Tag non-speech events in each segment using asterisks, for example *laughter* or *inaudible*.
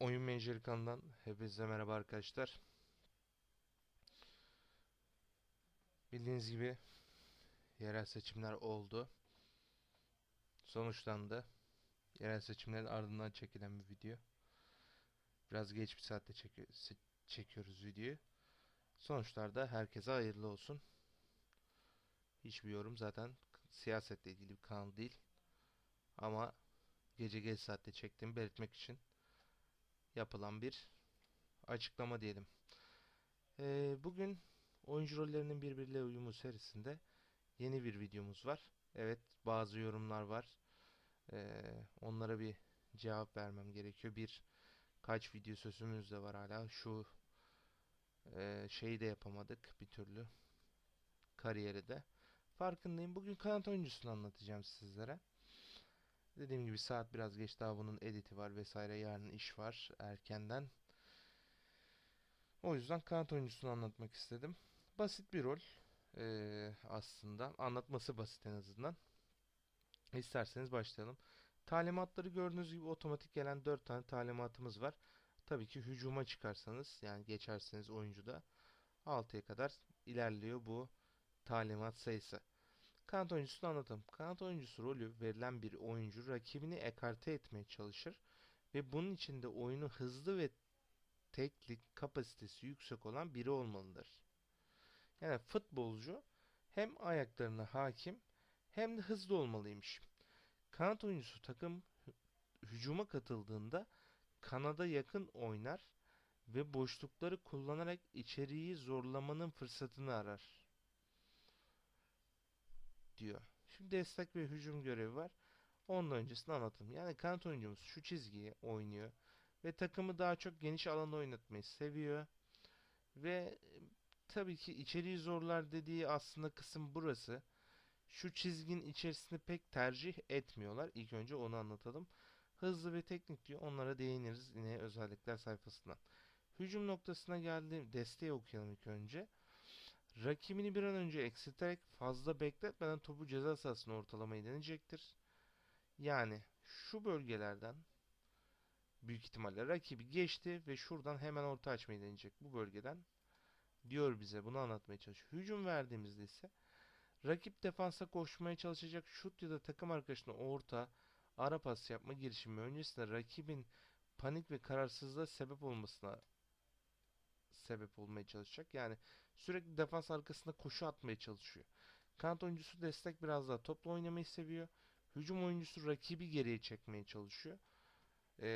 Oyun Menajeri kanalından hepinize merhaba arkadaşlar. Bildiğiniz gibi yerel seçimler oldu. Sonuçlandı. Yerel seçimlerin ardından çekilen bir video. Biraz geç bir saatte çekiyoruz videoyu. Sonuçlarda herkese hayırlı olsun. Hiçbir yorum zaten siyasetle ilgili bir kanal değil. Ama gece geç saatte çektiğimi belirtmek için yapılan bir açıklama diyelim. Ee, bugün oyuncu rollerinin birbiriyle uyumu serisinde yeni bir videomuz var. Evet bazı yorumlar var. Ee, onlara bir cevap vermem gerekiyor. Bir kaç video sözümüz de var hala. Şu e, şeyi de yapamadık bir türlü. Kariyeri de. Farkındayım. Bugün kanat oyuncusunu anlatacağım sizlere. Dediğim gibi saat biraz geç daha bunun editi var vesaire yarın iş var erkenden. O yüzden kanat oyuncusunu anlatmak istedim. Basit bir rol eee, aslında. Anlatması basit en azından. İsterseniz başlayalım. Talimatları gördüğünüz gibi otomatik gelen 4 tane talimatımız var. Tabii ki hücuma çıkarsanız yani geçerseniz oyuncuda 6'ya kadar ilerliyor bu talimat sayısı. Kanat oyuncusunu anlatalım. Kanat oyuncusu rolü verilen bir oyuncu rakibini ekarte etmeye çalışır ve bunun için de oyunu hızlı ve teknik kapasitesi yüksek olan biri olmalıdır. Yani futbolcu hem ayaklarına hakim hem de hızlı olmalıymış. Kanat oyuncusu takım hü- hücuma katıldığında kanada yakın oynar ve boşlukları kullanarak içeriği zorlamanın fırsatını arar diyor. Şimdi destek ve hücum görevi var. Onun öncesini anlatayım. Yani kanat oyuncumuz şu çizgiyi oynuyor ve takımı daha çok geniş alanda oynatmayı seviyor. Ve tabii ki içeriği zorlar dediği aslında kısım burası. Şu çizginin içerisinde pek tercih etmiyorlar. İlk önce onu anlatalım. Hızlı ve teknik diyor. Onlara değiniriz yine özellikler sayfasından. Hücum noktasına geldiğim desteği okuyalım ilk önce. Rakibini bir an önce eksilterek fazla bekletmeden topu ceza sahasına ortalamayı deneyecektir. Yani şu bölgelerden büyük ihtimalle rakibi geçti ve şuradan hemen orta açmayı deneyecek bu bölgeden diyor bize bunu anlatmaya çalışıyor. Hücum verdiğimizde ise rakip defansa koşmaya çalışacak şut ya da takım arkadaşına orta ara pas yapma girişimi öncesinde rakibin panik ve kararsızlığa sebep olmasına sebep olmaya çalışacak. Yani sürekli defans arkasında koşu atmaya çalışıyor. Kanat oyuncusu destek biraz daha topla oynamayı seviyor. Hücum oyuncusu rakibi geriye çekmeye çalışıyor. Ee,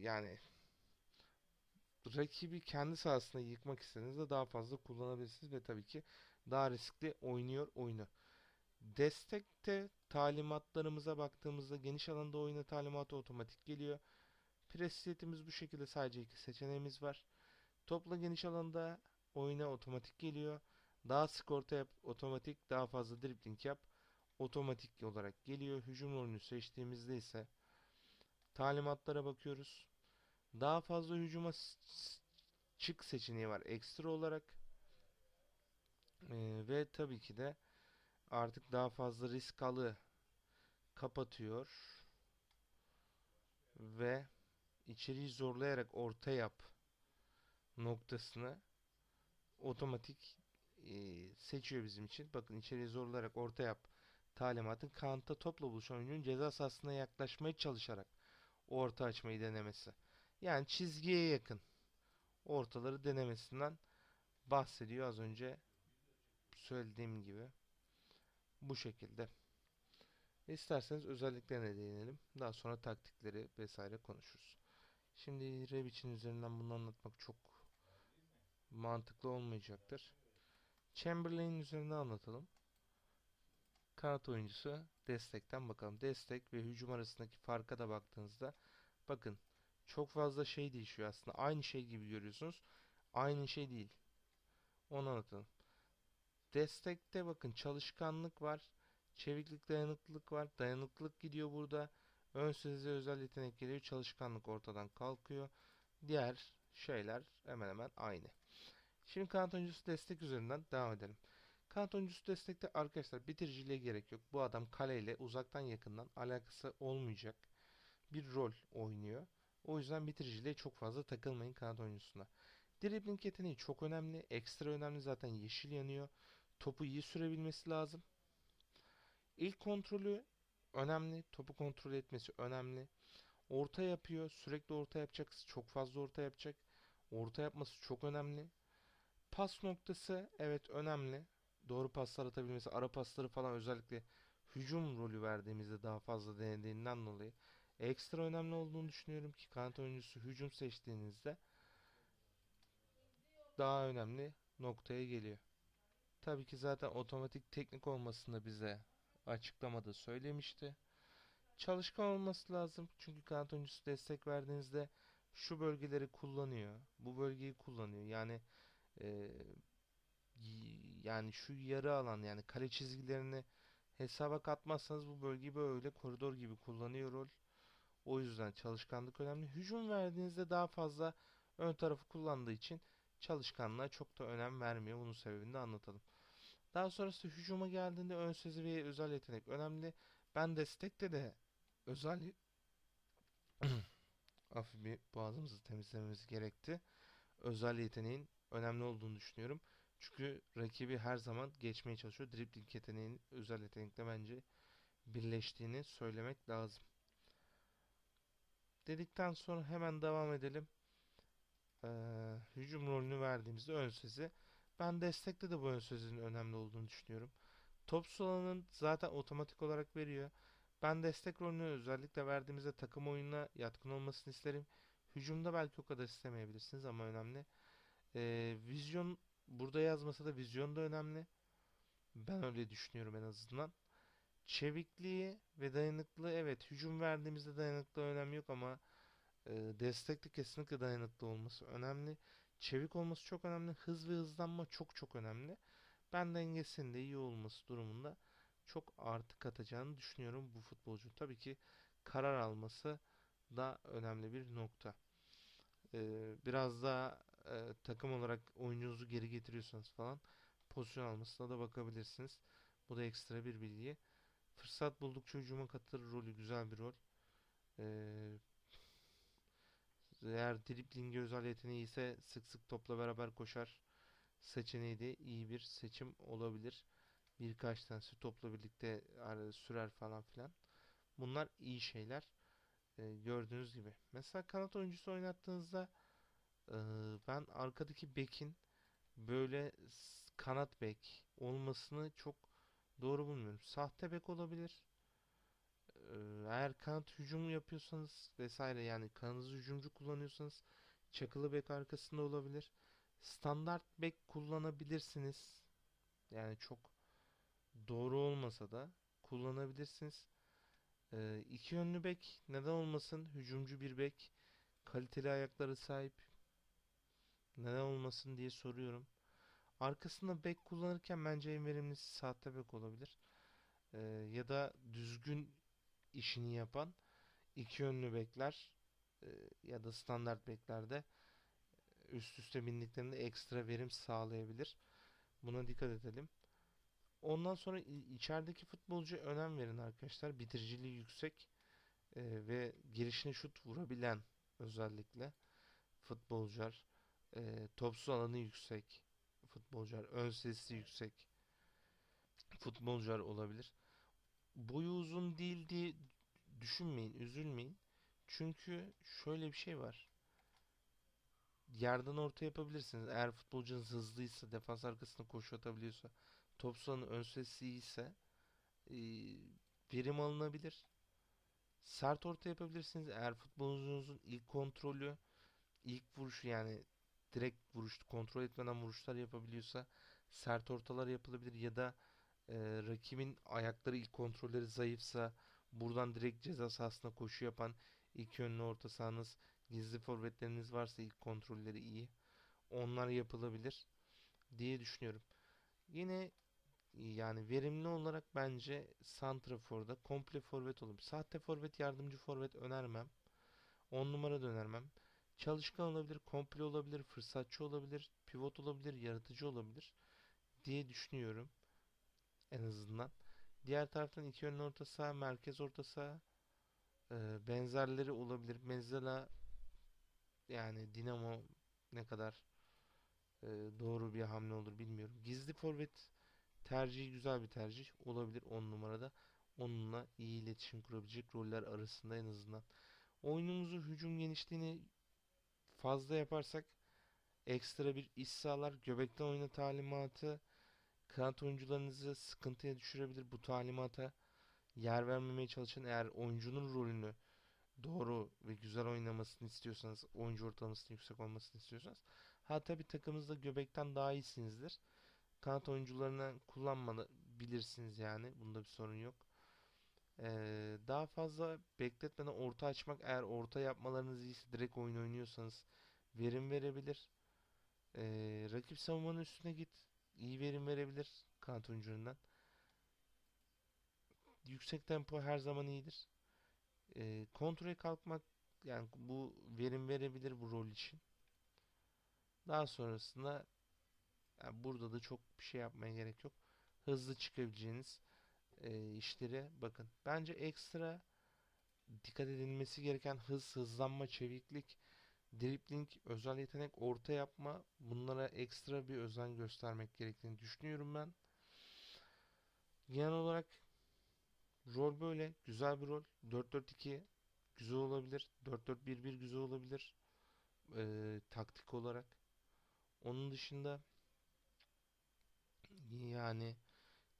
yani rakibi kendi sahasında yıkmak istediğinizde daha fazla kullanabilirsiniz ve tabii ki daha riskli oynuyor oyunu. Destekte talimatlarımıza baktığımızda geniş alanda oyna talimatı otomatik geliyor. Pres setimiz bu şekilde sadece iki seçeneğimiz var. Topla geniş alanda oyuna otomatik geliyor. Daha sık orta yap otomatik, daha fazla dribbling yap otomatik olarak geliyor. Hücum oyunu seçtiğimizde ise talimatlara bakıyoruz. Daha fazla hücuma çık seçeneği var ekstra olarak. Ee, ve tabii ki de artık daha fazla risk alı kapatıyor ve içeriği zorlayarak orta yap noktasını otomatik e, seçiyor bizim için. Bakın içeriği zorlayarak orta yap talimatın kantta topla buluşan oyuncunun ceza sahasına yaklaşmaya çalışarak orta açmayı denemesi. Yani çizgiye yakın ortaları denemesinden bahsediyor az önce söylediğim gibi. Bu şekilde. İsterseniz özelliklerine değinelim. Daha sonra taktikleri vesaire konuşuruz. Şimdi Rebic'in üzerinden bunu anlatmak çok mantıklı olmayacaktır. Chamberlain üzerinden anlatalım. Kanat oyuncusu destekten bakalım. Destek ve hücum arasındaki farka da baktığınızda bakın çok fazla şey değişiyor aslında. Aynı şey gibi görüyorsunuz. Aynı şey değil. Onu anlatalım. Destekte bakın çalışkanlık var. Çeviklik, dayanıklılık var. Dayanıklılık gidiyor burada. Ön sezgi özel yetenek geliyor. Çalışkanlık ortadan kalkıyor. Diğer şeyler hemen hemen aynı. Şimdi kanat oyuncusu destek üzerinden devam edelim. Kanat oyuncusu destekte arkadaşlar bitiriciliğe gerek yok. Bu adam kaleyle uzaktan yakından alakası olmayacak bir rol oynuyor. O yüzden bitiriciliğe çok fazla takılmayın kanat oyuncusuna. Dribbling yeteneği çok önemli. Ekstra önemli zaten yeşil yanıyor. Topu iyi sürebilmesi lazım. İlk kontrolü önemli. Topu kontrol etmesi önemli. Orta yapıyor. Sürekli orta yapacak. Çok fazla orta yapacak. Orta yapması çok önemli. Pas noktası evet önemli. Doğru paslar atabilmesi, ara pasları falan özellikle hücum rolü verdiğimizde daha fazla denediğinden dolayı ekstra önemli olduğunu düşünüyorum ki kanat oyuncusu hücum seçtiğinizde daha önemli noktaya geliyor. Tabii ki zaten otomatik teknik olmasını bize açıklamada söylemişti. Çalışkan olması lazım. Çünkü kanat oyuncusu destek verdiğinizde şu bölgeleri kullanıyor. Bu bölgeyi kullanıyor. Yani e, y- yani şu yarı alan yani kale çizgilerini hesaba katmazsanız bu bölgeyi böyle koridor gibi kullanıyor rol. O yüzden çalışkanlık önemli. Hücum verdiğinizde daha fazla ön tarafı kullandığı için çalışkanlığa çok da önem vermiyor. Bunun sebebini de anlatalım. Daha sonrası hücuma geldiğinde ön sezi ve özel yetenek önemli. Ben destekte de özel hafif *clears throat* bir boğazımızı temizlememiz gerekti. Özel yeteneğin önemli olduğunu düşünüyorum. Çünkü rakibi her zaman geçmeye çalışıyor. Dribbling yeteneğinin özel yetenekle bence birleştiğini söylemek lazım. Dedikten sonra hemen devam edelim. Ee, hücum rolünü verdiğimizde ön sezi. Ben destekte de bu ön sözün önemli olduğunu düşünüyorum. Top alanın zaten otomatik olarak veriyor. Ben destek rolünü özellikle verdiğimizde takım oyununa yatkın olmasını isterim. Hücumda belki o kadar istemeyebilirsiniz ama önemli. Ee, vizyon burada yazmasa da vizyon da önemli. Ben öyle düşünüyorum en azından. Çevikliği ve dayanıklılığı evet hücum verdiğimizde dayanıklılığı önemi yok ama e, destekte kesinlikle dayanıklı olması önemli. Çevik olması çok önemli. Hız ve hızlanma çok çok önemli. Ben dengesinin de iyi olması durumunda çok artı katacağını düşünüyorum bu futbolcu. Tabii ki karar alması da önemli bir nokta. Ee, biraz daha e, takım olarak oyuncunuzu geri getiriyorsanız falan pozisyon almasına da bakabilirsiniz. Bu da ekstra bir bilgi. Fırsat buldukça hücuma katılır rolü güzel bir rol. Ee, eğer driblinge özel yeteneği ise sık sık topla beraber koşar seçeneği de iyi bir seçim olabilir. Birkaç tanesi topla birlikte sürer falan filan. Bunlar iyi şeyler. Ee, gördüğünüz gibi. Mesela kanat oyuncusu oynattığınızda ben arkadaki bekin böyle kanat bek olmasını çok doğru bulmuyorum. Sahte bek olabilir. Eğer kanat hücumu yapıyorsanız vesaire yani kanınızı hücumcu kullanıyorsanız çakılı bek arkasında olabilir. Standart bek kullanabilirsiniz. Yani çok doğru olmasa da kullanabilirsiniz. Ee, iki yönlü bek neden olmasın? Hücumcu bir bek. Kaliteli ayakları sahip. Neden olmasın diye soruyorum. Arkasında bek kullanırken bence en verimlisi sahte bek olabilir. Ee, ya da düzgün işini yapan iki yönlü bekler e, ya da standart beklerde üst üste bindiklerinde ekstra verim sağlayabilir. Buna dikkat edelim. Ondan sonra içerideki futbolcuya önem verin arkadaşlar. Bitiriciliği yüksek e, ve girişine şut vurabilen özellikle futbolcular. E, topsuz alanı yüksek futbolcular. Ön sesi yüksek futbolcular olabilir. Boyu uzun değil diye düşünmeyin, üzülmeyin. Çünkü şöyle bir şey var. Yerden orta yapabilirsiniz. Eğer futbolcunuz hızlıysa, defans arkasına koşu atabiliyorsa, top ön sesi iyiyse e, verim alınabilir. Sert orta yapabilirsiniz. Eğer futbolcunuzun ilk kontrolü, ilk vuruşu yani direkt vuruş, kontrol etmeden vuruşlar yapabiliyorsa sert ortalar yapılabilir ya da e, rakibin ayakları ilk kontrolleri zayıfsa buradan direkt ceza sahasına koşu yapan ilk yönlü orta sahanız gizli forvetleriniz varsa ilk kontrolleri iyi. Onlar yapılabilir diye düşünüyorum. Yine yani verimli olarak bence santraforda komple forvet olabilir. Sahte forvet, yardımcı forvet önermem. 10 numara da önermem. Çalışkan olabilir, komple olabilir, fırsatçı olabilir, pivot olabilir, yaratıcı olabilir diye düşünüyorum en azından. Diğer taraftan iki yönlü orta saha, merkez orta saha e, benzerleri olabilir. Mesela yani Dinamo ne kadar e, doğru bir hamle olur bilmiyorum. Gizli forvet tercihi güzel bir tercih olabilir 10 numarada. Onunla iyi iletişim kurabilecek roller arasında en azından. Oyunumuzu hücum genişliğini fazla yaparsak ekstra bir iş sağlar. Göbekten oyna talimatı kanat oyuncularınızı sıkıntıya düşürebilir. Bu talimata yer vermemeye çalışın. Eğer oyuncunun rolünü doğru ve güzel oynamasını istiyorsanız, oyuncu ortalamasının yüksek olmasını istiyorsanız, ha tabii takımınızda göbekten daha iyisinizdir. Kanat oyuncularını kullanabilirsiniz yani. Bunda bir sorun yok. Daha fazla bekletmeden orta açmak eğer orta yapmalarınız iyiyse direkt oyun oynuyorsanız verim verebilir. Ee, rakip savunmanın üstüne git. iyi verim verebilir kanat oyuncularından. Yüksek tempo her zaman iyidir. Ee, kontrole kalkmak yani bu verim verebilir bu rol için. Daha sonrasında yani burada da çok bir şey yapmaya gerek yok. Hızlı çıkabileceğiniz e, işlere bakın. Bence ekstra dikkat edilmesi gereken hız, hızlanma, çeviklik, dribling, özel yetenek, orta yapma bunlara ekstra bir özen göstermek gerektiğini düşünüyorum ben. Genel olarak rol böyle. Güzel bir rol. 4-4-2 güzel olabilir. 4-4-1-1 güzel olabilir. Ee, taktik olarak. Onun dışında yani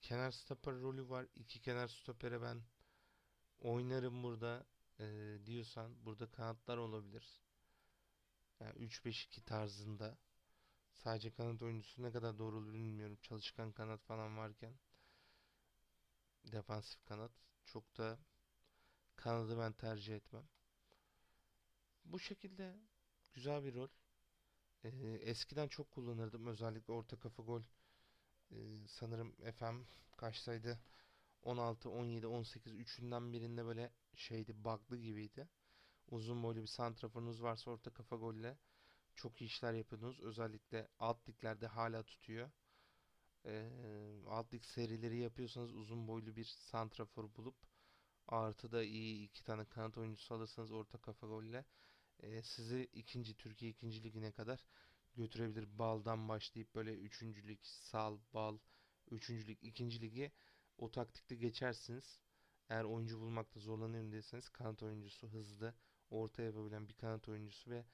kenar stoper rolü var. İki kenar stopere ben oynarım burada ee, diyorsan burada kanatlar olabilir. Yani 3-5-2 tarzında. Sadece kanat oyuncusu ne kadar doğru olur bilmiyorum. Çalışkan kanat falan varken defansif kanat çok da kanadı ben tercih etmem. Bu şekilde güzel bir rol. Ee, eskiden çok kullanırdım. Özellikle orta kafa gol ee, sanırım FM kaçtaydı? 16, 17, 18 üçünden birinde böyle şeydi bug'lı gibiydi. Uzun boylu bir santraforunuz varsa orta kafa golle çok iyi işler yapıyordunuz. Özellikle alt liglerde hala tutuyor. Ee, alt lig serileri yapıyorsanız uzun boylu bir santrafor bulup artı da iyi iki tane kanat oyuncusu alırsanız orta kafa golle e, sizi ikinci Türkiye ikinci ligine kadar götürebilir. Baldan başlayıp böyle üçüncülük, sal, bal, üçüncülük, ikinci ligi o taktikte geçersiniz. Eğer oyuncu bulmakta zorlanıyorum diyorsanız kanat oyuncusu hızlı, orta yapabilen bir kanat oyuncusu ve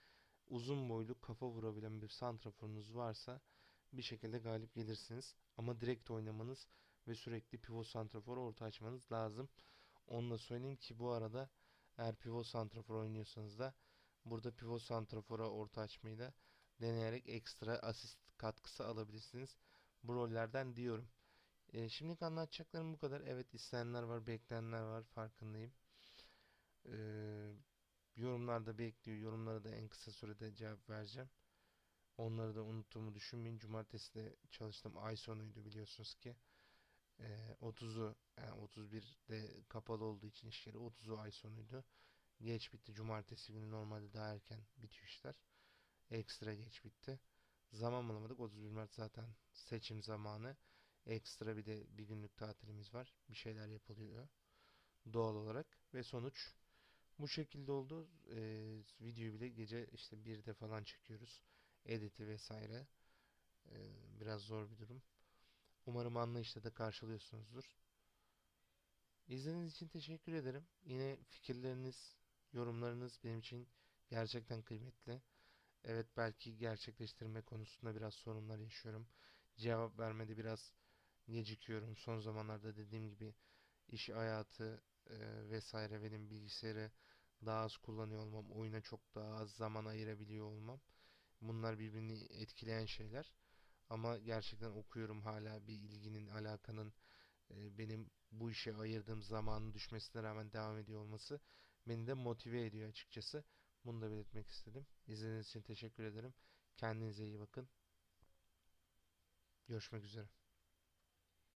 uzun boylu kafa vurabilen bir santraforunuz varsa bir şekilde galip gelirsiniz. Ama direkt oynamanız ve sürekli pivot santrafor orta açmanız lazım. Onu da söyleyeyim ki bu arada eğer pivot santrafor oynuyorsanız da burada pivot santrafora orta açmayı da deneyerek ekstra asist katkısı alabilirsiniz. Bu rollerden diyorum. E, şimdilik anlatacaklarım bu kadar. Evet isteyenler var, bekleyenler var farkındayım. E, yorumlarda bekliyor. Yorumlara da en kısa sürede cevap vereceğim. Onları da unuttuğumu düşünmeyin. Cumartesi de çalıştım. Ay sonuydu biliyorsunuz ki. E, 30'u yani 31'de kapalı olduğu için iş yeri 30'u ay sonuydu. Geç bitti. Cumartesi günü normalde daha erken bitiyor işler ekstra geç bitti. Zaman bulamadık. 31 Mart zaten seçim zamanı. Ekstra bir de bir günlük tatilimiz var. Bir şeyler yapılıyor. Doğal olarak. Ve sonuç bu şekilde oldu. Ee, videoyu bile gece işte bir de falan çekiyoruz. Editi vesaire. Ee, biraz zor bir durum. Umarım anlayışla da karşılıyorsunuzdur. İzlediğiniz için teşekkür ederim. Yine fikirleriniz, yorumlarınız benim için gerçekten kıymetli. Evet belki gerçekleştirme konusunda biraz sorunlar yaşıyorum. Cevap vermede biraz gecikiyorum. Son zamanlarda dediğim gibi iş hayatı e, vesaire benim bilgisayarı daha az kullanıyor olmam, oyuna çok daha az zaman ayırabiliyor olmam. Bunlar birbirini etkileyen şeyler. Ama gerçekten okuyorum hala bir ilginin, alakanın e, benim bu işe ayırdığım zamanın düşmesine rağmen devam ediyor olması beni de motive ediyor açıkçası. Bunu da belirtmek istedim. İzlediğiniz için teşekkür ederim. Kendinize iyi bakın. Görüşmek üzere.